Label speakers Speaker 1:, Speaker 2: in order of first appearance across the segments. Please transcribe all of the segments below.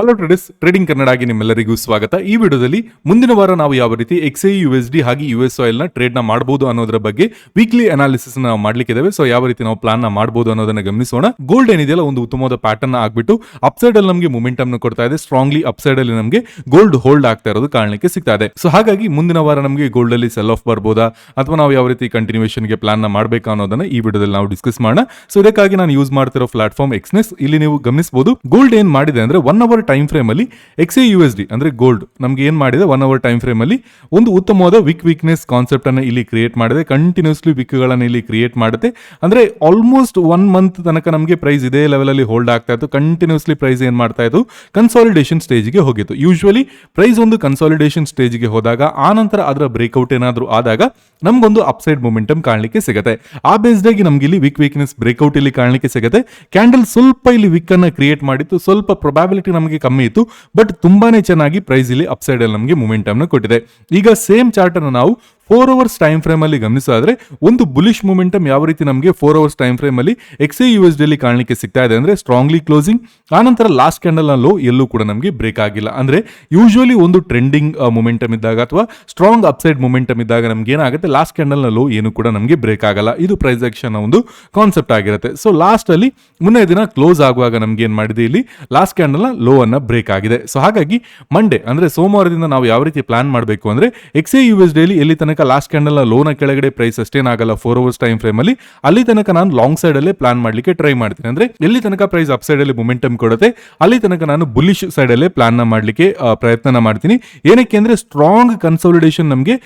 Speaker 1: Hello traders trading ಕನ್ನಡಾಗಿ ನಿಮ್ಮೆಲ್ಲರಿಗೂ ಸ್ವಾಗತ. ಈ ವಿಡಿಯೋದಲ್ಲಿ ಮುಂದಿನ ವಾರ ನಾವು ಯಾವ ರೀತಿ X A U S D ಹಾಗೆ ಯು ಎಸ್ ಆಯಿಲ್ನ ಟ್ರೇಡ್ನ ಮಾಡಬಹುದು ಅನ್ನೋದ್ರ ಬಗ್ಗೆ ವೀಕ್ಲಿ ಅನಾಲಿಸಿಸ್ ನಾವು ಮಾಡ್ಲಿಕ್ಕೆ ಸೊ ಯಾವ ರೀತಿ ನಾವು ಪ್ಲಾನ್ನ ಮಾಡಬಹುದು ಅನ್ನೋದನ್ನ ಗಮನಿಸೋಣ. ಗೋಲ್ಡ್ ಏನಿದೆಯಲ್ಲ, ಒಂದು ಉತ್ತಮವಾದ ಪ್ಯಾಟರ್ನ್ ಆಗ್ಬಿಟ್ಟು ಅಪ್ಸೈಡ್ ಅಲ್ಲಿ ನಮಗೆ ಮೊಮೆಂಟಮ್ ಕೊಡ್ತಾ ಇದೆ. ಸ್ಟ್ರಾಂಗ್ಲಿ ಅಪ್ಸೈಡ್ ಅಲ್ಲಿ ನಮಗೆ ಗೋಲ್ಡ್ ಹೋಲ್ಡ್ ಆಗ್ತಾ ಇರೋದು ಕಾರಣಕ್ಕೆ ಸಿಗ್ತಾ ಇದೆ. ಸೊ ಹಾಗಾಗಿ ಮುಂದಿನ ವಾರ ನಮಗೆ ಗೋಲ್ಡ್ ಅಲ್ಲಿ ಸೆಲ್ ಆಫ್ ಬರ್ಬೋದಾ? ಅಥವಾ ನಾವು ಯಾವ ರೀತಿ ಕಂಟಿನ್ಯೂಷನ್ಗೆ ಪ್ಲಾನ್ನ ಮಾಡಬೇಕಾ ಅನ್ನೋದನ್ನ ಈ ವಿಡಿಯೋದಲ್ಲಿ ನಾವು ಡಿಸ್ಕಸ್ ಮಾಡೋಣ. ಸೊ ಇದಕ್ಕಾಗಿ ನಾನು ಯೂಸ್ ಮಾಡ್ತಿರೋ ಪ್ಲಾಟ್ಫಾರ್ಮ್ ಎಕ್ಸ್ನೆಸ್ ಇಲ್ಲಿ ನೀವು ಗಮನಿಸಬಹುದು ಗೋಲ್ಡ್ ಏನ್ ಮಾಡಿದೆ ಅಂದ್ರೆ ಒನ್ ಅವರ್ ಟೈಮ್ ಫ್ರೇಮ್ ಅಲ್ಲಿ ಎಕ್ಸ್ ಯು ಎಸ್ ಡಿ ಅಂದ್ರೆ ಗೋಲ್ಡ್ ನಮಗೆ ಏನ್ ಮಾಡಿದೆ? ಒನ್ ಅವರ್ ಟೈಮ್ ಫ್ರೇಮ್ ಅಲ್ಲಿ ಒಂದು ಉತ್ತಮವಾದ ವಿಕ್ ವೀಕ್ನೆಸ್ ಕಾನ್ಸೆಪ್ಟ್ ಅನ್ನ ಇಲ್ಲಿ ಕ್ರಿಯೇಟ್ ಮಾಡಿದೆ. ಕಂಟಿನ್ಯೂಸ್ಲಿ ವಿಕ್ ಗಳನ್ನ ಇಲ್ಲಿ ಕ್ರಿಯೇಟ್ ಮಾಡುತ್ತೆ. ಅಂದ್ರೆ ಆಲ್ಮೋಸ್ಟ್ ಒನ್ ಮಂತ್ ತನಕ ನಮಗೆ ಪ್ರೈಸ್ ಇದೇ ಲೆವೆಲ್ ಅಲ್ಲಿ ಹೋಲ್ಡ್ ಆಗ್ತಾ ಇತ್ತು. ಕಂಟಿನ್ಯೂಸ್ಲಿ ಪ್ರೈಸ್ ಏನ್ ಮಾಡ್ತಾ ಇತ್ತು ಕನ್ಸಾಲಿಡೇಷನ್ ಸ್ಟೇಜ್ಗೆ ಹೋಗಿತ್ತು. ಯೂಶುವಲಿ ಪ್ರೈಸ್ ಒಂದು ಕನ್ಸಾಲಿಡೇಷನ್ ಸ್ಟೇಜ್ಗೆ ಹೋದಾಗ, ಆ ನಂತರ ಅದರ ಬ್ರೇಕ್ಔಟ್ ಏನಾದರೂ ಆದಾಗ ನಮಗೊಂದು ಅಪ್ಸೈಡ್ ಮೊಮೆಂಟಮ್ ಕಾಣಲಿಕ್ಕೆ ಸಿಗುತ್ತೆ. ಆ ಬೇಸ್ಡ್ ಆಗಿ ನಮ್ಗೆ ಇಲ್ಲಿ ವಿಕ್ ವೀಕ್ನೆಸ್ ಬ್ರೇಕ್ಔಟ್ ಇಲ್ಲಿ ಕಾಣಲಿಕ್ಕೆ ಸಿಗುತ್ತೆ. ಕ್ಯಾಂಡಲ್ ಸ್ವಲ್ಪ ಇಲ್ಲಿ ವಿಕ್ ಅನ್ನ ಕ್ರಿಯೇಟ್ ಮಾಡಿತ್ತು. ಸ್ವಲ್ಪ ಪ್ರೊಬಾಬಿಲಿಟಿ ನಮಗೆ ಕಮ್ಮಿ ಇತ್ತು ಬಟ್ ತುಂಬಾನೇ ಚೆನ್ನಾಗಿ ಪ್ರೈಸ್ ಇಲ್ಲಿ ಅಪ್ಸೈಡ್ ಅಲ್ಲಿ ನಮಗೆ ಮೊಮೆಂಟಮ್ನ ಕೊಟ್ಟಿದೆ. ಈಗ ಸೇಮ್ ಚಾರ್ಟ್ ಅನ್ನು ನಾವು ಫೋರ್ ಅವರ್ಸ್ ಟೈಮ್ ಫ್ರೇಮ್ ಅಲ್ಲಿ ಗಮನಿಸಿದ್ರೆ ಒಂದು ಬುಲಿಶ್ ಮೂಮೆಂಟಮ್ ಯಾವ ರೀತಿ ನಮಗೆ ಫೋರ್ ಅವರ್ಸ್ ಟೈಮ್ ಫ್ರೇಮ್ ಅಲ್ಲಿ ಎಕ್ಸ್ ಯು ಎಸ್ ಡಿ ಕಾಣಲಿಕ್ಕೆ ಸಿಗ್ತಾ ಇದೆ ಅಂದ್ರೆ ಸ್ಟ್ರಾಂಗ್ಲಿ ಕ್ಲೋಸಿಂಗ್ ಆನಂತರ ಲಾಸ್ಟ್ ಕ್ಯಾಂಡಲ್ ಲೋ ಎಲ್ಲೂ ಕೂಡ ನಮಗೆ ಬ್ರೇಕ್ ಆಗಿಲ್ಲ. ಅಂದ್ರೆ ಯೂಶುವಲಿ ಒಂದು ಟ್ರೆಂಡಿಂಗ್ ಮೊಮೆಂಟಮ್ ಇದ್ದಾಗ ಅಥವಾ ಸ್ಟ್ರಾಂಗ್ ಅಪ್ಸೈಡ್ ಮೊಮೆಂಟಮ್ ಇದ್ದಾಗ ನಮ್ಗೆ ಏನಾಗುತ್ತೆ? ಲಾಸ್ಟ್ ಕ್ಯಾಂಡಲ್ ಲೋ ಏನು ಕೂಡ ನಮಗೆ ಬ್ರೇಕ್ ಆಗಲ್ಲ. ಇದು ಪ್ರೈಸ್ ಆಕ್ಷನ್ ಒಂದು ಕಾನ್ಸೆಪ್ಟ್ ಆಗಿರುತ್ತೆ. ಸೊ ಲಾಸ್ಟ್ ಅಲ್ಲಿ ಮುನ್ನೆ ದಿನ ಕ್ಲೋಸ್ ಆಗುವಾಗ ನಮ್ಗೆ ಏನ್ ಮಾಡಿದೆ ಇಲ್ಲಿ? ಲಾಸ್ಟ್ ಕ್ಯಾಂಡಲ್ನ ಲೋ ಅನ್ನ ಬ್ರೇಕ್ ಆಗಿದೆ. ಸೊ ಹಾಗಾಗಿ ಮಂಡೇ ಅಂದ್ರೆ ಸೋಮವಾರದಿಂದ ನಾವು ಯಾವ ರೀತಿ ಪ್ಲಾನ್ ಮಾಡಬೇಕು ಅಂದ್ರೆ X A U S D ಎಲ್ಲಿ ತನಕ ಲಾಸ್ಟ್ ಕ್ಯಾಂಡಲ್ನ ಲೋನ ಕೆಳಗಡೆ ಪ್ರೈಸ್ ಅಷ್ಟೇನ್ ಆಗಲ್ಲ ಫೋರ್ ಅವರ್ಸ್ ಟೈಮ್ ಫ್ರೇಮ್ ಅಲ್ಲಿ ಅಲ್ಲಿ ತನಕ ನಾನು ಲಾಂಗ್ ಸೈಡ್ ಅಲ್ಲೇ ಪ್ಲಾನ್ ಮಾಡ್ಲಿಕ್ಕೆ ಟ್ರೈ ಮಾಡ್ತೀನಿ. ಅಂದ್ರೆ ಎಲ್ಲಿ ತನಕ ಪ್ರೈಸ್ ಅಪ್ ಸೈಡ್ ಅಲ್ಲಿ ಮೊಮೆಂಟಮ್ ಕೊಡುತ್ತೆ, ಅಲ್ಲಿ ತನಕ ನಾನು ಬುಲಿಶ್ ಸೈಡ್ ಅಲ್ಲೇ ಪ್ಲಾನ್ನ ಮಾಡ್ಲಿಕ್ಕೆ ಪ್ರಯತ್ನ ಮಾಡ್ತೀನಿ. ಏನಕ್ಕೆ ಅಂದ್ರೆ ಸ್ಟ್ರಾಂಗ್ ಕನ್ಸಾಲಿಡೇಷನ್ ನಮಗೆ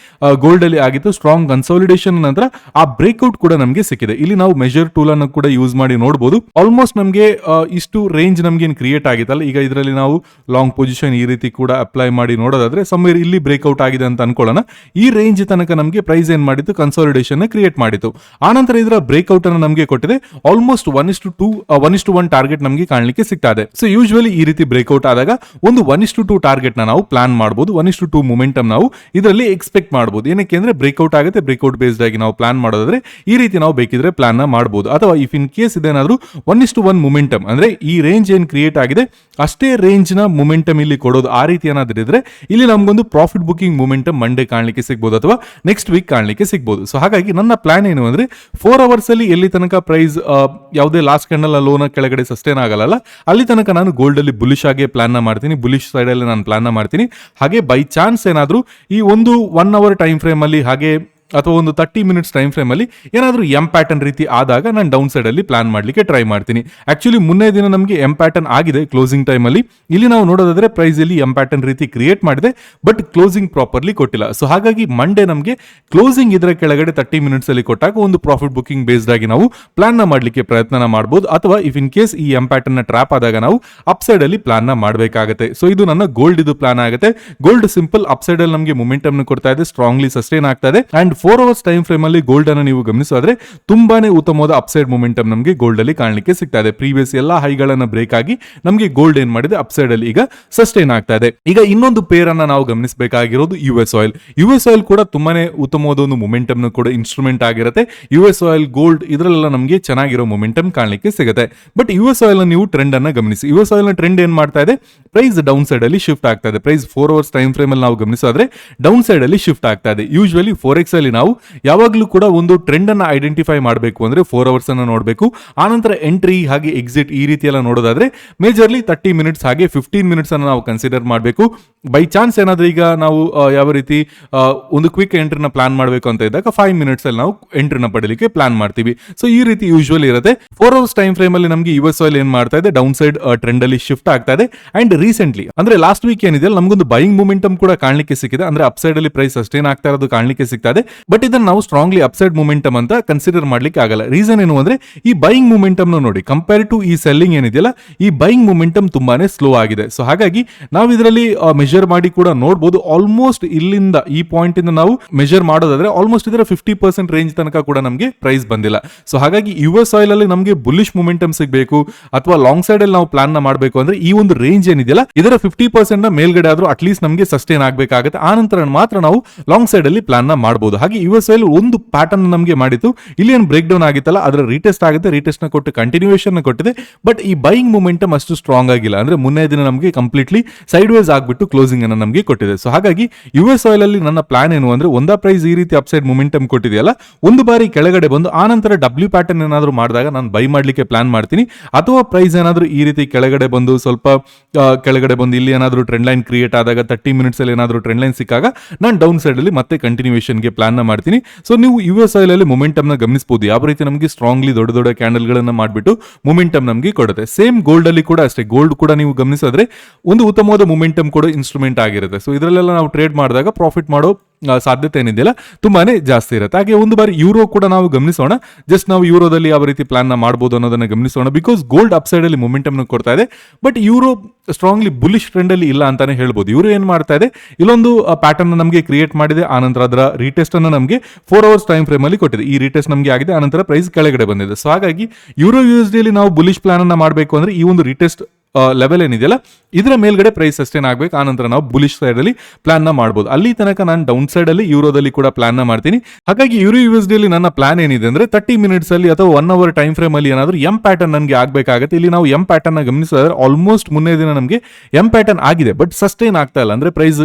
Speaker 1: ಗೋಲ್ಡ್ ಅಲ್ಲಿ ಆಗಿತ್ತು. ಸ್ಟ್ರಾಂಗ್ ಕನ್ಸಾಲಿಡೇಷನ್ ನಂತರ ಆ ಬ್ರೇಕ್ಔಟ್ ಕೂಡ ನಮಗೆ ಸಿಕ್ಕಿದೆ. ಇಲ್ಲಿ ನಾವು ಮೆಜರ್ ಟೂಲ್ ಅನ್ನು ಕೂಡ ಯೂಸ್ ಮಾಡಿ ನೋಡಬಹುದು ಆಲ್ಮೋಸ್ಟ್ ನಮಗೆ ಇಷ್ಟು ರೇಂಜ್ ನಮಗೆ ಕ್ರಿಯೇಟ್ ಆಗಿತ್ತಲ್ಲ, ಈಗ ಇದರಲ್ಲಿ ನಾವು ಲಾಂಗ್ ಪೊಸಿಷನ್ ಈ ರೀತಿ ಕೂಡ ಅಪ್ಲೈ ಮಾಡಿ ನೋಡೋದಾದ್ರೆ ಸಮ್ವೇರ್ ಇಲ್ಲಿ ಬ್ರೇಕ್ಔಟ್ ಆಗಿದೆ ಅಂತ ಅನ್ಕೊಳ್ಳೋಣ. ಈ ರೇಂಜ್ ತನಕ ನಮಗೆ ಪ್ರೈಸ್ ಏನ್ ಮಾಡಿತ್ತು ಕನ್ಸಾಲಿಡೇಷನ್ ಕ್ರಿಯೇಟ್ ಮಾಡಿತ್ತು ಆನಂತರ ಇದರ ಬ್ರೇಕ್ಔಟ್ ಅನ್ನು ನಮಗೆ ಕೊಟ್ಟಿದೆ. Almost one is to two one is to one target ನಮಗೆ ಕಾಣಲಿಕ್ಕೆ ಸಿಗ್ತಾ ಇದೆ ಸೊ ಯೂಶುವಲಿ ಈ ರೀತಿ ಬ್ರೇಕ್ಔಟ್ ಆದಾಗ ಒಂದು ಒನ್ ಇಸ್ ಟು ಟೂ ಟಾರ್ಗೆಟ್ನ ನಾವು ಪ್ಲಾನ್ ಮಾಡಬಹುದು one is to two momentum ನಾವು ಇದರಲ್ಲಿ ಎಕ್ಸ್ಪೆಕ್ಟ್ ಮಾಡಬಹುದು ಏನಕ್ಕೆ ಅಂದ್ರೆ ಬ್ರೇಕ್ಔಟ್ ಆಗುತ್ತೆ ಬ್ರೇಕ್ಔಟ್ ಬೇಸ್ಡ್ ಆಗಿ ನಾವು ಪ್ಲಾನ್ ಮಾಡೋದಾದ್ರೆ ಈ ರೀತಿ ನಾವು ಬೇಕಿದ್ರೆ ಪ್ಲಾನ್ನ ಮಾಡಬಹುದು ಅಥವಾ if in case ಇದೇನಾದ್ರೂ one is to one momentum ಅಂದ್ರೆ ಈ ರೇಂಜ್ ಏನ್ ಕ್ರಿಯೇಟ್ ಆಗಿದೆ, ಅಷ್ಟೇ ರೇಂಜ್ನ ಮೊಮೆಂಟಮ್ ಇಲ್ಲಿ ಕೊಡೋದು ಆ ರೀತಿ ಏನಾದ್ರೂ ಇದ್ರೆ, ಇಲ್ಲಿ ನಮ್ಗೊಂದು ಪ್ರಾಫಿಟ್ ಬುಕಿಂಗ್ ಮೊಮೆಂಟಮ್ ಮಂಡೇ ಕಾಣಲಿಕ್ಕೆ ಸಿಗ್ಬೋದು. ಅಥವಾ ನೆಕ್ಸ್ಟ್ ವೀಕ್ ಕಾಣಲಿಕ್ಕೆ ಸಿಗ್ಬೋದು. ಸೊ ಹಾಗಾಗಿ ನನ್ನ ಪ್ಲಾನ್ ಏನು ಅಂದರೆ ಫೋರ್ ಅವರ್ಸ್ ಅಲ್ಲಿ ಎಲ್ಲಿ ತನಕ ಪ್ರೈಸ್ ಯಾವುದೇ ಲಾಸ್ಟ್ ಕ್ಯಾಂಡಲ್ ಲೋನ ಕೆಳಗಡೆ ಸಸ್ಟೇನ್ ಆಗಲ್ಲ ಅಲ್ಲಿ ತನಕ ನಾನು ಗೋಲ್ಡ್ ಅಲ್ಲಿ ಬುಲಿಶ್ ಆಗಿ ಪ್ಲಾನ್ ಮಾಡ್ತೀನಿ. ಬುಲಿಶ್ ಸೈಡ್ ಅಲ್ಲಿ ನಾನು ಪ್ಲಾನ್ ಮಾಡ್ತೀನಿ. ಹಾಗೆ ಬೈ ಚಾನ್ಸ್ ಏನಾದರೂ ಈ ಒಂದು ಒನ್ ಅವರ್ ಟೈಮ್ ಫ್ರೇಮ್ ಅಲ್ಲಿ ಹಾಗೆ ಅಥವಾ ಒಂದು ತರ್ಟಿ ಮಿನಿಟ್ಸ್ ಟೈಮ್ ಫ್ರೇಮ್ ಅಲ್ಲಿ ಏನಾದರೂ ಎಂ ಪ್ಯಾಟರ್ನ್ ರೀತಿ ಆದಾಗ ನಾನು ಡೌನ್ ಸೈಡ್ ಅಲ್ಲಿ ಪ್ಲಾನ್ ಮಾಡಲಿಕ್ಕೆ ಟ್ರೈ ಮಾಡ್ತೀನಿ. ಆ್ಯಕ್ಚುಲಿ ಮುನ್ನೆ ದಿನ ನಮಗೆ ಎಂ ಪ್ಯಾಟರ್ನ್ ಆಗಿದೆ ಕ್ಲೋಸಿಂಗ್ ಟೈಮ್ ಅಲ್ಲಿ. ಇಲ್ಲಿ ನಾವು ನೋಡೋದಾದ್ರೆ ಪ್ರೈಸ್ ಅಲ್ಲಿ ಎಂ ಪ್ಯಾಟರ್ನ್ ರೀತಿ ಕ್ರಿಯೇಟ್ ಮಾಡಿದೆ ಬಟ್ ಕ್ಲೋಸಿಂಗ್ ಪ್ರಾಪರ್ಲಿ ಕೊಟ್ಟಿಲ್ಲ. ಸೊ ಹಾಗಾಗಿ ಮಂಡೇ ನಮಗೆ ಕ್ಲೋಸಿಂಗ್ ಇದರ ಕೆಳಗಡೆ ತರ್ಟಿ ಮಿನಿಟ್ಸ್ ಅಲ್ಲಿ ಕೊಟ್ಟಾಗ ಒಂದು ಪ್ರಾಫಿಟ್ ಬುಕಿಂಗ್ ಬೇಸ್ಡ್ ಆಗಿ ನಾವು ಪ್ಲಾನ್ ಮಾಡಲಿಕ್ಕೆ ಪ್ರಯತ್ನ ಮಾಡಬಹುದು ಅಥವಾ ಇಫ್ ಇನ್ ಕೇಸ್ ಈ ಎಂ ಪ್ಯಾಟರ್ನ್ನ ಟ್ರಾಪ್ ಆದಾಗ ನಾವು ಅಪ್ ಸೈಡ್ ಅಲ್ಲಿ ಪ್ಲಾನ್ನ ಮಾಡಬೇಕಾಗುತ್ತೆ. ಸೊ ಇದು ನನ್ನ ಗೋಲ್ಡ್ ಇದು ಪ್ಲಾನ್ ಆಗುತ್ತೆ. ಗೋಲ್ಡ್ ಸಿಂಪಲ್ ಅಪ್ ಸೈಡ್ ಅಲ್ಲಿ ನಮಗೆ ಮೊಮೆಂಟಮ್ ಕೊಡ್ತಾ ಇದೆ ಸ್ಟ್ರಾಂಗ್ಲಿ ಸಸ್ಟೈನ್ ಆಗ್ತಾ ಇದೆ and four hours time frame ಅಲ್ಲಿ ಗೋಲ್ಡ್ ಅನ್ನು ನೀವು ಗಮನಿಸೋದ್ರೆ ತುಂಬಾನೇ ಉತ್ತಮವಾದ ಅಪ್ಸೈಡ್ ಮೊಮೆಂಟಮ್ ನಮಗೆ ಗೋಲ್ಡ್ ಅಲ್ಲಿ ಕಾಣಲಿಕ್ಕೆ ಸಿಗ್ತಾ ಇದೆ. ಪ್ರೀವಿಯಸ್ ಎಲ್ಲಾ ಹೈಗಳನ್ನ ಬ್ರೇಕ್ ಆಗಿ ನಮಗೆ ಗೋಲ್ಡ್ ಏನ್ ಮಾಡಿದೆ? ಅಪ್ಸೈಡ್ ಅಲ್ಲಿ ಈಗ ಸಸ್ಟೈನ್ ಆಗ್ತಾ ಇದೆ. ಈಗ ಇನ್ನೊಂದು ಪೇರ್ ಅನ್ನ ನಾವು ಗಮನಿಸಬೇಕಾಗಿರೋದು U S oil U S oil ಕೂಡ ತುಂಬಾನೇ ಉತ್ತಮವಾದ ಒಂದು ಮೊಮೆಂಟಮ್ ಕೂಡ ಇನ್ಸ್ಟ್ರೂಮೆಂಟ್ ಆಗಿರುತ್ತೆ. ಯು ಎಸ್ ಆಯಿಲ್ ಗೋಲ್ಡ್ ಇದರಲ್ಲೆಲ್ಲ ನಮಗೆ ಚೆನ್ನಾಗಿರೋ ಮೊಮೆಂಟಮ್ ಕಾಣಲಿಕ್ಕೆ ಸಿಗುತ್ತೆ. ಬಟ್ ಯು ಎಸ್ ಆಯಿಲ್ ನೀವು ಟ್ರೆಂಡ್ ಅನ್ನ ಗಮನಿಸಿ. ಯು ಎಸ್ ಆಯಿಲ್ನ ಟ್ರೆಂಡ್ ಏನ್ ಮಾಡ್ತಾ ಇದೆ? ಪ್ರೈಸ್ ಡೌನ್ ಸೈಡ್ ಅಲ್ಲಿ ಶಿಫ್ಟ್ ಆಗ್ತಾ ಇದೆ. Price four hours time frame ಅಲ್ಲಿ ನಾವು ಗಮನಿಸಿದ್ರೆ ಡೌನ್ ಸೈಡ್ ಅಲ್ಲಿ ಶಿಫ್ಟ್ ಆಗ್ತಾ ಇದೆ. ಯೂಶುವಲಿ ಫೋರ್ ಎಕ್ಸ್ ನಾವು. ಯಾವಾಗಲೂ ಕೂಡ ಒಂದು ಟ್ರೆಂಡ್ ಅನ್ನ ಐಡೆಂಟಿಫೈ ಮಾಡಬೇಕು ಅಂದ್ರೆ ಫೋರ್ ಅವರ್ಸ್ ಅನ್ನ ನೋಡಬೇಕು. ಆನಂತರ ಎಂಟ್ರಿ ಹಾಗೆ ಎಕ್ಸಿಟ್ ಈ ರೀತಿ ಎಲ್ಲ ನೋಡೋದಾದ್ರೆ ಮೇಜರ್ಲಿ ತರ್ಟಿ ಮಿನಿಟ್ಸ್ ಹಾಗೆ ಫಿಫ್ಟೀನ್ ಮಿನಿಟ್ಸ್ ಅನ್ನ ನಾವು ಕನ್ಸಿಡರ್ ಮಾಡಬೇಕು. ಬೈ ಚಾನ್ಸ್ ಏನಾದ್ರೂ ಈಗ ನಾವು ಯಾವ ರೀತಿ ಒಂದು ಕ್ವಿಕ್ ಎಂಟ್ರಿನ ಪ್ಲಾನ್ ಮಾಡಬೇಕು ಅಂತ ಇದ್ದಾಗ ಫೈವ್ ಮಿನಿಟ್ಸ್ ಅಲ್ಲಿ ನಾವು ಎಂಟ್ರಿನ ಪಡೀಲಿಕ್ಕೆ ಪ್ಲಾನ್ ಮಾಡ್ತೀವಿ. ಸೊ ಈ ರೀತಿ ಯೂಶುವಲ್ ಇರುತ್ತೆ. ಫೋರ್ ಅವರ್ಸ್ ಟೈಮ್ ಫ್ರೇಮ್ ಅಲ್ಲಿ ನಮಗೆ ಯು ಎಸ್ ಆಯಿಲ್ ಏನ್ ಮಾಡ್ತಾ ಇದೆ? ಡೌನ್ ಸೈಡ್ ಟ್ರೆಂಡ್ ಅಲ್ಲಿ ಶಿಫ್ಟ್ ಆಗ್ತಾ ಇದೆ. ಅಂಡ್ ರೀಸೆಂಟ್ಲಿ ಅಂದ್ರೆ ಲಾಸ್ಟ್ ವೀಕ್ ಏನಿದೆ ನಮಗೊಂದು ಬೈಯಿಂಗ್ ಮೂಮೆಂಟಮ್ ಕೂಡ ಕಾಣಲಿಕ್ಕೆ ಸಿಕ್ಕಿದೆ. ಅಂದ್ರೆ ಅಪ್ ಸೈಡ್ ಅಲ್ಲಿ ಪ್ರೈಸ್ ಅಷ್ಟೇನ್ ಆಗ್ತಾ ಇರೋದು ಕಾಣಲಿಕ್ಕೆ ಸಿಗ್ತಾ ಇದೆ. ಬಟ್ ಇದನ್ನ ನಾವು ಸ್ಟ್ರಾಂಗ್ಲಿ ಅಪ್ಸೈಡ್ ಮೂಮೆಂಟಮ್ ಅಂತ ಕನ್ಸಿಡರ್ ಮಾಡ್ಲಿಕ್ಕೆ ಆಗಲ್ಲ. ರೀಸನ್ ಏನು ಅಂದ್ರೆ, ಈ ಬೈಯಿಂಗ್ ಮೂಮೆಂಟಮ್ ನೋಡಿ ಕಂಪೇರ್ ಟು ಈ ಸೆಲ್ಲಿಂಗ್ ಏನಿದೆಯಲ್ಲ, ಈ ಬೈಯಿಂಗ್ ಮೂಮೆಂಟಮ್ ತುಂಬಾನೇ ಸ್ಲೋ ಆಗಿದೆ. ಸೊ ಹಾಗಾಗಿ ನಾವು ಇದರಲ್ಲಿ ಮೆಜರ್ ಮಾಡಿ ಕೂಡ ನೋಡಬಹುದು ಆಲ್ಮೋಸ್ಟ್ ಇಲ್ಲಿಂದ ಈ ಪಾಯಿಂಟ್ ಇಂದ ನಾವು ಮೆಜರ್ ಮಾಡೋದಾದ್ರೆ ಆಲ್ಮೋಸ್ಟ್ ಇದರ ಫಿಫ್ಟಿ ಪರ್ಸೆಂಟ್ ರೇಂಜ್ ತನಕ ಕೂಡ ನಮಗೆ ಪ್ರೈಸ್ ಬಂದಿಲ್ಲ. ಸೊ ಹಾಗಾಗಿ ಯು ಎಸ್ ಆಯಿಲ್ ಅಲ್ಲಿ ನಮಗೆ ಬುಲಿಶ್ ಮೂಮೆಂಟಮ್ ಸಿಗಬೇಕು, ಅಥವಾ ಲಾಂಗ್ ಸೈಡ್ ಅಲ್ಲಿ ನಾವು ಪ್ಲಾನ್ನ ಮಾಡಬೇಕು ಅಂದ್ರೆ ಈ ಒಂದು ರೇಂಜ್ ಏನಿದೆಯಲ್ಲ, ಇದರ ಫಿಫ್ಟಿ ಪರ್ಸೆಂಟ್ನ ಮೇಲ್ಗಡೆ ಆದ್ರೂ ಅಟ್ಲೀಸ್ಟ್ ನಮಗೆ ಸಸ್ಟೈನ್ ಆಗಬೇಕಾಗುತ್ತೆ. ಆ ನಂತರ ಮಾತ್ರ ನಾವು ಲಾಂಗ್ ಸೈಡ್ ಅಲ್ಲಿ ಪ್ಲಾನ್ನ ಮಾಡಬಹುದು ಹಾಗೆ ಯು ಎಸ್ ಐಲಿ ಒಂದು ಪ್ಯಾಟರ್ನ್ ನಮಗೆ ಮಾಡಿತ್ತು ಇಲ್ಲಿ ಏನು ಬ್ರೇಕ್ ಡೌನ್ ಆಗಿತ್ತಲ್ಲ ಅದರ ರೀಟೆಸ್ಟ್ ಆಗುತ್ತೆ ರೀಟೆಸ್ಟ್ನ ಕೊಟ್ಟು ಕಂಟಿನ್ಯೂಯೇಷನ್ ಕೊಟ್ಟಿದೆ. ಬಟ್ ಈ ಬೈಯಿಂಗ್ ಮೂಮೆಂಟಮ್ ಅಷ್ಟು ಸ್ಟ್ರಾಂಗ್ ಆಗಿಲ್ಲ. ಅಂದ್ರೆ ಮುನ್ನೆ ದಿನ ನಮಗೆ ಕಂಪ್ಲೀಟ್ಲಿ ಸೈಡ್ ವೇಸ್ ಆಗಿಬಿಟ್ಟು ಕ್ಲೋಸಿಂಗ್ ಅನ್ನು ನಮಗೆ ಕೊಟ್ಟಿದೆ. ಸೊ ಹಾಗಾಗಿ ಯು ಎಸ್ ಅಲ್ಲಿ ನನ್ನ ಪ್ಲಾನ್ ಏನು ಅಂದ್ರೆ, ಒಂದಾ ಪ್ರೈಸ್ ಈ ರೀತಿ ಅಪ್ಸೈಡ್ ಮೂಮೆಂಟಮ್ ಕೊಟ್ಟಿದೆಯಲ್ಲ, ಒಂದು ಬಾರಿ ಕೆಳಗಡೆ ಬಂದು, ಆ ನಂತರ ಡಬ್ಲ್ಯೂ ಪ್ಯಾಟರ್ನ್ ಏನಾದರೂ ಮಾಡಿದಾಗ ನಾನು ಬೈ ಮಾಡಲಿಕ್ಕೆ ಪ್ಲಾನ್ ಮಾಡ್ತೀನಿ. ಅಥವಾ ಪ್ರೈಸ್ ಏನಾದರೂ ಈ ರೀತಿ ಕೆಳಗಡೆ ಬಂದು, ಸ್ವಲ್ಪ ಕೆಳಗಡೆ ಬಂದು ಇಲ್ಲಿ ಏನಾದರೂ ಟ್ರೆಂಡ್ ಲೈನ್ ಕ್ರಿಯೇಟ್ ಆದಾಗ ತರ್ಟಿ ಮಿನಿಟ್ಸ್ ಅಲ್ಲಿ ಏನಾದರೂ ಟ್ರೆಂಡ್ ಲೈನ್ ಸಿಕ್ಕಾಗ, ನಾನು ಡೌನ್ ಸೈಡ್ ಅಲ್ಲಿ ಮತ್ತೆ ಕಂಟಿನ್ಯೂಷನ್ಗೆ ಪ್ಲಾನ್ ಮಾಡ್ತೀನಿ. ಸೊ ನೀವು ಯು ಎಸ್ ಮೊಮೆಂಟಮ್ನ ಗಮನಿಸಬಹುದು ಯಾವ ರೀತಿ ನಮಗೆ ಸ್ಟ್ರಾಂಗ್ಲಿ ದೊಡ್ಡ ದೊಡ್ಡ ಕ್ಯಾಂಡಲ್ ಗಳನ್ನ ಮಾಡಿಬಿಟ್ಟು ಮೊಮೆಂಟಮ್ ನಮಗೆ ಕೊಡುತ್ತೆ. ಸೇಮ್ ಗೋಲ್ಡ್ ಅಲ್ಲಿ ಕೂಡ ಅಷ್ಟೇ. ಗೋಲ್ಡ್ ಕೂಡ ನೀವು ಗಮನಿಸಿದ್ರೆ ಒಂದು ಉತ್ತಮವಾದ ಮೊಮೆಂಟಮ್ ಕೂಡ ಇನ್ಸ್ಟ್ರೂಮೆಂಟ್ ಆಗಿರುತ್ತೆ. ಸೊ ಇದರಲ್ಲೆಲ್ಲ ನಾವು ಟ್ರೇಡ್ ಮಾಡಿದಾಗ ಪ್ರಾಫಿಟ್ ಮಾಡೋ ಸಾಧ್ಯತೆ ಏನಿದೆಯಲ್ಲ ತುಂಬಾನೇ ಜಾಸ್ತಿ ಇರುತ್ತೆ. ಹಾಗೆ ಒಂದು ಬಾರಿ ಯೂರೋ ಕೂಡ ನಾವು ಗಮನಿಸೋಣ. ಜಸ್ಟ್ ನಾವು ಯೂರೋದಲ್ಲಿ ಯಾವ ರೀತಿ ಪ್ಲಾನ್ ಮಾಡಬಹುದು ಅನ್ನೋದನ್ನ ಗಮನಿಸೋಣ. ಬಿಕಾಸ್ ಗೋಲ್ಡ್ ಅಪ್ಸೈಡ್ ಅಲ್ಲಿ ಮೊಮೆಂಟಮ್ ಕೊಡ್ತಾ ಇದೆ. But euro strongly bullish trend ಅಲ್ಲಿ ಇಲ್ಲ ಅಂತಾನೆ ಹೇಳ್ಬೋದು. ಇವರು ಏನ್ ಮಾಡ್ತಾ ಇದೆ? ಇಲ್ಲೊಂದು ಪ್ಯಾಟರ್ನ್ ನಮಗೆ ಕ್ರಿಯೇಟ್ ಮಾಡಿದೆ. ಆನಂತರ ಅದರ ರೀಟೆಸ್ಟ್ ಅನ್ನು ನಮಗೆ ಫೋರ್ ಅವರ್ಸ್ ಟೈಮ್ ಫ್ರೇಮ್ ಅಲ್ಲಿ ಕೊಟ್ಟಿದೆ. ಈ ರೀಟೆಸ್ಟ್ ನಮಗೆ ಆಗಿದೆ. ಆನಂತರ ಪ್ರೈಸ್ ಕೆಳಗಡೆ ಬಂದಿದೆ. ಸೊ ಹಾಗಾಗಿ ಯೂರೋ ಡಿ ನಾವು ಬುಲಿಶ್ ಪ್ಲಾನ್ ಅನ್ನ ಮಾಡಬೇಕು ಅಂದ್ರೆ ಈ ಒಂದು ರೀಟೆಸ್ಟ್ ಲೆವೆಲ್ ಏನಿದೆಯಲ್ಲ, ಇದರ ಮೇಲ್ಗಡೆ ಪ್ರೈಸ್ ಸಸ್ಟೇನ್ ಆಗಬೇಕು. ಆನಂತರ ನಾವು ಬುಲಿಶ್ ಸೈಡ್ ಅಲ್ಲಿ ಪ್ಲಾನ್ನ ಮಾಡಬಹುದು ಅಲ್ಲಿ ತನಕ ನಾನು ಡೌನ್ ಸೈಡ್ ಅಲ್ಲಿ ಯೂರೋದಲ್ಲಿ ಕೂಡ ಪ್ಲಾನ್ನ ಮಾಡ್ತೀನಿ. ಹಾಗಾಗಿ ಯೂರೋ ಯು ಎಸ್ ಡಿ ಅಲ್ಲಿ ನನ್ನ ಪ್ಲಾನ್ ಏನಿದೆ ಅಂದ್ರೆ ತರ್ಟಿ ಮಿನಿಟ್ಸ್ ಅಲ್ಲಿ ಅಥವಾ ಒನ್ ಅವರ್ ಟೈಮ್ ಫ್ರೇಮ್ ಅಲ್ಲಿ ಏನಾದರೂ ಎಂ ಪ್ಯಾಟರ್ನ್ ನನಗೆ ಆಗಬೇಕಾಗುತ್ತೆ. ಇಲ್ಲಿ ನಾವು ಎಂ ಪ್ಯಾಟರ್ನ್ ಗಮನಿಸಿದ್ರೆ ಆಲ್ಮೋಸ್ಟ್ ಮುನ್ನೆ ದಿನ ನಮಗೆ ಎಂ ಪ್ಯಾಟರ್ನ್ ಆಗಿದೆ. ಬಟ್ ಸಸ್ಟೈನ್ ಆಗ್ತಾ ಇಲ್ಲ. ಅಂದ್ರೆ ಪ್ರೈಸ್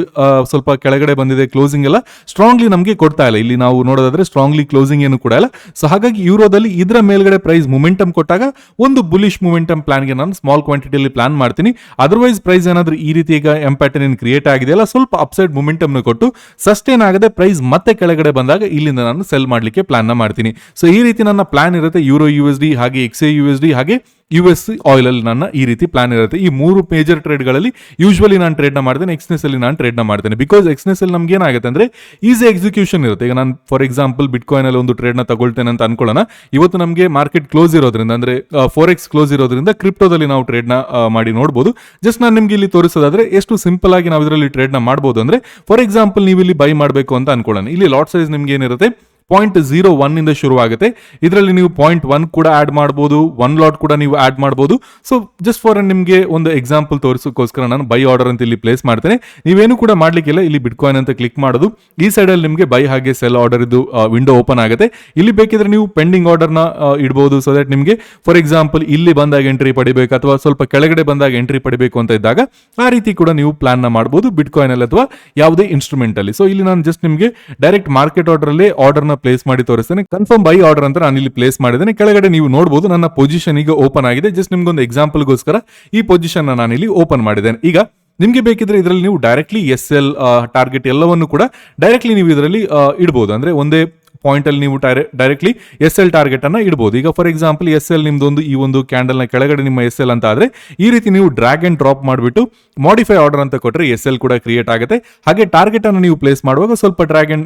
Speaker 1: ಸ್ವಲ್ಪ ಕೆಳಗಡೆ ಬಂದಿದೆ ಕ್ಲೋಸಿಂಗ್ ಎಲ್ಲ ಸ್ಟ್ರಾಂಗ್ಲಿ ನಮಗೆ ಕೊಡ್ತಾ ಇಲ್ಲ. ಇಲ್ಲಿ ನಾವು ನೋಡೋದಾದ್ರೆ ಸ್ಟ್ರಾಂಗ್ಲಿ ಕ್ಲೋಸಿಂಗ್ ಏನು ಕೂಡ ಇಲ್ಲ. ಸೊ ಹಾಗಾಗಿ ಯೂರೋದಲ್ಲಿ ಇದರ ಮೇಲ್ಗಡೆ ಪ್ರೈಸ್ ಮೊಮೆಂಟಮ್ ಕೊಟ್ಟಾಗ ಒಂದು ಬುಲಿಶ್ ಮೊಮೆಂಟಮ್ ಪ್ಲಾನ್ಗೆ ನಾನು ಸ್ಮಾಲ್ ಕ್ವಾಂಟಿಟಿಯಲ್ಲಿ ಪ್ಲಾನ್ ಮಾಡ್ತೀನಿ. ಅದರ್ವೈಸ್ ಪ್ರೈಸ್ ಏನಾದರೂ ಈ ರೀತಿ ಈಗ ಎಂ ಪ್ಯಾಟರ್ನ್ ಕ್ರಿಯೇಟ್ ಆಗಿದೆಯಲ್ಲ, ಸ್ವಲ್ಪ ಅಪ್ಸೈಡ್ ಮೊಮೆಂಟಮ್ ಕೊಟ್ಟು ಸಸ್ಟೈನ್ ಆಗದೆ ಪ್ರೈಸ್ ಮತ್ತೆ ಕೆಳಗಡೆ ಬಂದಾಗ ಇಲ್ಲಿಂದ ನಾನು ಸೆಲ್ ಮಾಡಲಿಕ್ಕೆ ಪ್ಲಾನ್ನ ಮಾಡ್ತೀನಿ. ಸೊ ಈ ರೀತಿ ನನ್ನ ಪ್ಲಾನ್ ಇರುತ್ತೆ ಯೂರೋ ಯು ಎಸ್ ಡಿ ಹಾಗೆ X A U S D ಹಾಗೆ ಯು ಎಸ್ ಆಯಿಲ್ ಅಲ್ಲಿ ನನ್ನ ಈ ರೀತಿ ಪ್ಲಾನ್ ಇರುತ್ತೆ. ಈ ಮೂರು ಮೇಜರ್ ಟ್ರೇಡ್ಗಳಲ್ಲಿ ಯೂಶ್ವಲಿ ನಾನು ಟ್ರೇಡ್ನ ಮಾಡ್ತೇನೆ ಎಕ್ಸ್ನೆಸ್ ಅಲ್ಲಿ ನಾನು ಟ್ರೇಡ್ನ ಮಾಡ್ತೇನೆ. ಬಿಕಾಸ್ ಎಕ್ಸ್ನೆಸ್ ಅಲ್ಲಿ ನಮ್ಗೆ ಏನಾಗುತ್ತೆ ಅಂದ್ರೆ ಈಸಿ ಎಕ್ಸಿಕ್ಯೂಷನ್ ಇರುತ್ತೆ. ಈಗ ನಾನು ಫಾರ್ ಎಕ್ಸಾಂಪಲ್ ಬಿಟ್ಕಾಯಿನ್ ಅಲ್ಲಿ ಒಂದು ಟ್ರೇಡ್ನ ತಗೊಳ್ತೇನೆ ಅಂತ ಅನ್ಕೊಳ್ಳೋಣ. ಇವತ್ತು ನಮಗೆ ಮಾರ್ಕೆಟ್ ಕ್ಲೋಸ್ ಇರೋದ್ರಿಂದ ಅಂದ್ರೆ ಫೋರ್ ಎಕ್ಸ್ ಕ್ಲೋಸ್ ಇರೋದ್ರಿಂದ ಕ್ರಿಪ್ಟೋದಲ್ಲಿ ನಾವು ಟ್ರೇಡ್ನ ಮಾಡಿ ನೋಡ್ಬೋದು. ಜಸ್ಟ್ ನಾನು ನಿಮ್ಗೆ ಇಲ್ಲಿ ತೋರಿಸೋದಾದ್ರೆ ಎಷ್ಟು ಸಿಂಪಲ್ ಆಗಿ ನಾವು ಇದರಲ್ಲಿ ಟ್ರೇಡ್ನ ಮಾಡ್ಬೋದು ಅಂದ್ರೆ ಫಾರ್ ಎಕ್ಸಾಂಪಲ್ ನೀವು ಇಲ್ಲಿ ಬೈ ಮಾಡಬೇಕು ಅಂತ ಅನ್ಕೊಳ್ಳೋಣ. ಇಲ್ಲಿ ಲಾಟ್ ಸೈಜ್ ನಿಮ್ಗೆ ಏನಿರುತ್ತೆ? ಪಾಯಿಂಟ್ ಜೀರೋ ಒನ್ ಇಂದ ಶುರುವಾಗುತ್ತೆ. ಇದರಲ್ಲಿ ನೀವು ಪಾಯಿಂಟ್ ಒನ್ ಕೂಡ ಆಡ್ ಮಾಡ್ಬೋದು ಒನ್ ಲಾಟ್ ಕೂಡ ನೀವು ಆಡ್ ಮಾಡ್ಬೋದು. ಸೊ ಜಸ್ಟ್ ಫಾರ್ ನಿಮಗೆ ಒಂದು ಎಕ್ಸಾಂಪಲ್ ತೋರಿಸೋಕ್ಕೋಸ್ಕರ ನಾನು ಬೈ ಆರ್ಡರ್ ಅಂತ ಇಲ್ಲಿ ಪ್ಲೇಸ್ ಮಾಡ್ತೇನೆ. ನೀವೇನು ಕೂಡ ಮಾಡ್ಲಿಕ್ಕಿಲ್ಲ, ಇಲ್ಲಿ ಬಿಟ್ಕಾಯಿನ್ ಅಂತ ಕ್ಲಿಕ್ ಮಾಡೋದು. ಈ ಸೈಡಲ್ಲಿ ನಿಮಗೆ ಬೈ ಹಾಗೆ ಸೆಲ್ ಆರ್ಡರ್ ಇದು ವಿಂಡೋ ಓಪನ್ ಆಗುತ್ತೆ. ಇಲ್ಲಿ ಬೇಕಿದ್ರೆ ನೀವು ಪೆಂಡಿಂಗ್ ಆರ್ಡರ್ನ ಇಡ್ಬೋದು. ಸೊ ದಟ್ ನಿಮಗೆ ಫಾರ್ ಎಕ್ಸಾಂಪಲ್ ಇಲ್ಲಿ ಬಂದಾಗ ಎಂಟ್ರಿ ಪಡಿಬೇಕು, ಅಥವಾ ಸ್ವಲ್ಪ ಕೆಳಗಡೆ ಬಂದಾಗ ಎಂಟ್ರಿ ಪಡಿಬೇಕು ಅಂತ ಇದ್ದಾಗ, ಆ ರೀತಿ ಕೂಡ ನೀವು ಪ್ಲಾನ್ನ ಮಾಡಬಹುದು ಬಿಟ್ಕಾಯಿನ್ ಅಲ್ಲಿ ಅಥವಾ ಯಾವುದೇ ಇನ್ಸ್ಟ್ರೂಮೆಂಟ್ ಅಲ್ಲಿ. ಸೊ ಇಲ್ಲಿ ನಾನು ಜಸ್ಟ್ ನಿಮಗೆ ಡೈರೆಕ್ಟ್ ಮಾರ್ಕೆಟ್ ಆರ್ಡರ್ ಅಲ್ಲಿ ಆರ್ಡರ್ ಪ್ಲೇಸ್ ಮಾಡಿ ತೋರಿಸ್ತೇನೆ. ಕನ್ಫರ್ಮ್ ಬೈ ಆರ್ಡರ್ ಅಂತ ನಾನು ಇಲ್ಲಿ ಪ್ಲೇಸ್ ಮಾಡಿದ್ದೇನೆ. ಕೆಳಗಡೆ ನೀವು ನೋಡಬಹುದು ನನ್ನ ಪೊಸಿಷನ್ ಈಗ ಓಪನ್ ಆಗಿದೆ. ಜಸ್ಟ್ ನಿಮ್ಗೊಂದು ಎಕ್ಸಾಂಪಲ್ಗೋಸ್ಕರ ಈ ಪೊಸಿಷನ್ ನಾನು ಇಲ್ಲಿ ಓಪನ್ ಮಾಡಿದ್ದೇನೆ. ಈಗ ನಿಮಗೆ ಬೇಕಿದ್ರೆ ಇದರಲ್ಲಿ ನೀವು ಡೈರೆಕ್ಟ್ಲಿ ಎಸ್ ಎಲ್ ಟಾರ್ಗೆಟ್ ಎಲ್ಲವನ್ನು ಕೂಡ ಡೈರೆಕ್ಟ್ಲಿ ನೀವು ಇದರಲ್ಲಿ ಇಡಬಹುದು ಅಂದ್ರೆ ಒಂದೇ ಪಾಯಿಂಟ್ ಅಲ್ಲಿ ನೀವು ಡೈರೆಕ್ಟ್ಲಿ ಎಸ್ ಎಲ್ ಟಾರ್ಗೆಟ್ ಅನ್ನ ಇಡಬಹುದು ಈಗ ಫಾರ್ ಎಕ್ಸಾಂಪಲ್ ಎಸ್ ಎಲ್ ನಿಮ್ದೊಂದು ಈ ಒಂದು ಕ್ಯಾಂಡಲ್ನ ಕೆಳಗಡೆ ನಿಮ್ಮ ಎಸ್ ಎಲ್ ಅಂತ ಆದ್ರೆ, ಈ ರೀತಿ ನೀವು ಡ್ರ್ಯಾಗ್ ಅಂಡ್ ಡ್ರಾಪ್ ಮಾಡಿಬಿಟ್ಟು ಮಾಡಿಫೈ ಆರ್ಡರ್ ಅಂತ ಕೊಟ್ಟರೆ ಎಸ್ ಎಲ್ ಕೂಡ ಕ್ರಿಯೇಟ್ ಆಗುತ್ತೆ. ಹಾಗೆ ಟಾರ್ಗೆಟ್ ಅನ್ನು ನೀವು ಪ್ಲೇಸ್ ಮಾಡುವಾಗ ಸ್ವಲ್ಪ ಡ್ರ್ಯಾಗ್ ಅಂಡ್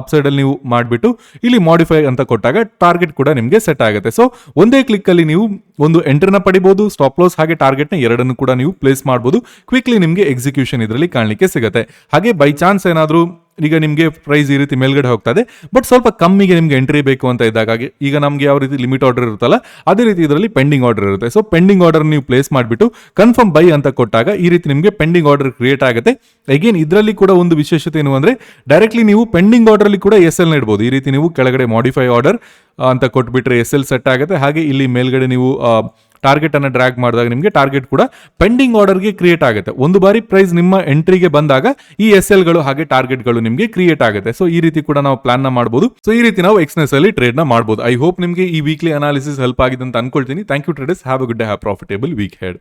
Speaker 1: ಅಪ್ ಸೈಡ್ ಅಲ್ಲಿ ನೀವು ಮಾಡಿಬಿಟ್ಟು ಇಲ್ಲಿ ಮಾಡಿಫೈ ಅಂತ ಕೊಟ್ಟಾಗ ಟಾರ್ಗೆಟ್ ಕೂಡ ನಿಮಗೆ ಸೆಟ್ ಆಗುತ್ತೆ. ಸೊ ಒಂದೇ ಕ್ಲಿಕ್ ಅಲ್ಲಿ ನೀವು ಒಂದು ಎಂಟ್ರನ್ನ ಪಡಿಬಹುದು ಸ್ಟಾಪ್ ಲಾಸ್ ಹಾಗೆ ಟಾರ್ಗೆಟ್ನ ಎರಡನ್ನು ಕೂಡ ನೀವು ಪ್ಲೇಸ್ ಮಾಡಬಹುದು ಕ್ವಿಕ್ಲಿ ನಿಮಗೆ ಎಕ್ಸಿಕ್ಯೂಷನ್ ಇದರಲ್ಲಿ ಕಾಣಲಿಕ್ಕೆ ಸಿಗುತ್ತೆ. ಹಾಗೆ ಬೈ ಚಾನ್ಸ್ ಏನಾದರೂ ಈಗ ನಿಮಗೆ ಪ್ರೈಸ್ ಈ ರೀತಿ ಮೇಲ್ಗಡೆ ಇದೆ. ಬಟ್ ಸ್ವಲ್ಪ ಕಮ್ಮಿಗೆ ನಿಮಗೆ ಎಂಟ್ರಿ ಬೇಕು ಅಂತ ಇದ್ದಾಗ ಈಗ ನಮಗೆ ಯಾವ ರೀತಿ ಲಿಮಿಟ್ ಆರ್ಡರ್ ಇರುತ್ತಲ್ಲ, ಅದೇ ರೀತಿ ಇದರಲ್ಲಿ ಪೆಂಡಿಂಗ್ ಆರ್ಡರ್ ಇರುತ್ತೆ. ಸೊ ಪೆಂಡಿಂಗ್ ಆರ್ಡರ್ ನೀವು ಪ್ಲೇಸ್ ಮಾಡಿಬಿಟ್ಟು ಕನ್ಫರ್ಮ್ ಬೈ ಅಂತ ಕೊಟ್ಟಾಗ ಈ ರೀತಿ ನಿಮಗೆ ಪೆಂಡಿಂಗ್ ಆರ್ಡರ್ ಕ್ರಿಯೇಟ್ ಆಗುತ್ತೆ. ಅಗೇನ್ ಇದರಲ್ಲಿ ಕೂಡ ಒಂದು ವಿಶೇಷತೆ ಏನು ಅಂದರೆ ಡೈರೆಕ್ಟ್ಲಿ ನೀವು ಪೆಂಡಿಂಗ್ ಆರ್ಡರ್ ಅಲ್ಲಿ ಕೂಡ ಎಸ್ ಎಲ್ ಇಡ್ಬೋದು ಈ ರೀತಿ ನೀವು ಕೆಳಗಡೆ ಮಾಡಿಫೈ ಆರ್ಡರ್ ಅಂತ ಕೊಟ್ಬಿಟ್ರೆ ಎಸ್ ಎಲ್ ಸೆಟ್ ಆಗುತ್ತೆ. ಹಾಗೆ ಇಲ್ಲಿ ಮೇಲ್ಗಡೆ ನೀವು ಟಾರ್ಗೆಟ್ ಅನ್ನ ಡ್ರ್ಯಾಗ್ ಮಾಡಿದಾಗ ನಿಮಗೆ ಟಾರ್ಗೆಟ್ ಕೂಡ ಪೆಂಡಿಂಗ್ ಆರ್ಡರ್ಗೆ ಕ್ರಿಯೇಟ್ ಆಗುತ್ತೆ. ಒಂದು ಬಾರಿ ಪ್ರೈಸ್ ನಿಮ್ಮ ಎಂಟ್ರಿಗೆ ಬಂದಾಗ ಈ ಎಸ್ ಎಲ್ಗಳು ಹಾಗೆ ಟಾರ್ಗೆಟ್ಗಳು ನಿಮಗೆ ಕ್ರಿಯೇಟ್ ಆಗುತ್ತೆ. ಸೊ ಈ ರೀತಿ ಕೂಡ ನಾವು ಪ್ಲಾನ್ನ ಮಾಡಬಹುದು ಸೊ ಈ ರೀತಿ ನಾವು ಎಕ್ಸ್ನೆಸ್ ಅಲ್ಲಿ ಟ್ರೇಡ್ನ ಮಾಡಬಹುದು ಐ ಹೋಪ್ ನಿಮಗೆ ಈ ವೀಕ್ಲಿ ಅನಾಲಿಸಿಸ್ ಹೆಲ್ಪ್ ಆಗಿದೆ ಅಂತ ಅನ್ಕೊಳ್ತೀನಿ. Thank you traders have a good have profitable week head